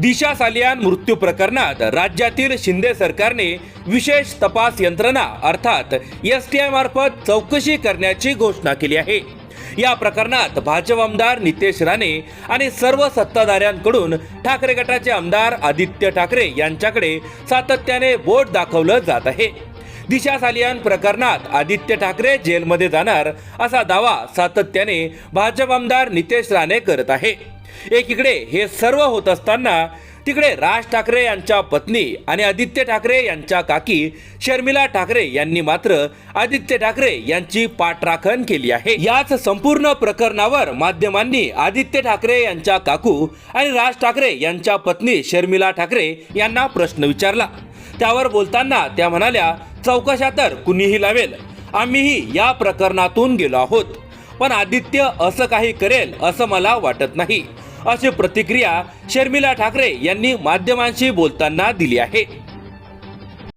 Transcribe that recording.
दिशा सालियान मृत्यू प्रकरणात राज्यातील शिंदे सरकारने विशेष तपास यंत्रणा अर्थात एस टी आय मार्फत चौकशी करण्याची घोषणा केली आहे. या प्रकरणात भाजप आमदार नितेश राणे आणि सर्व सत्ताधाऱ्यांकडून ठाकरे गटाचे आमदार आदित्य ठाकरे यांच्याकडे सातत्याने बोट दाखवलं जात आहे. दिशा सालियान प्रकरणात आदित्य ठाकरे जेलमध्ये जाणार असा दावा सातत्याने भाजप आमदार नितेश राणे करत आहे. एकीकडे हे सर्व होत असताना तिकडे राज ठाकरे यांच्या पत्नी आणि आदित्य ठाकरे यांच्या काकी शर्मिला ठाकरे यांनी मात्र आदित्य ठाकरे यांची पाठराखण केली आहे. याच संपूर्ण प्रकरणावर माध्यमांनी आदित्य ठाकरे यांच्या काकू आणि राज ठाकरे यांच्या पत्नी शर्मिला ठाकरे यांना प्रश्न विचारला. त्यावर बोलताना त्या म्हणाल्या चौकशा तर कुणीही लावेल. आम्हीही या प्रकरणातून गेलो आहोत. पण आदित्य असं काही करेल असं मला वाटत नाही. अशी प्रतिक्रिया शर्मिला ठाकरे यांनी माध्यमांशी बोलताना दिली आहे.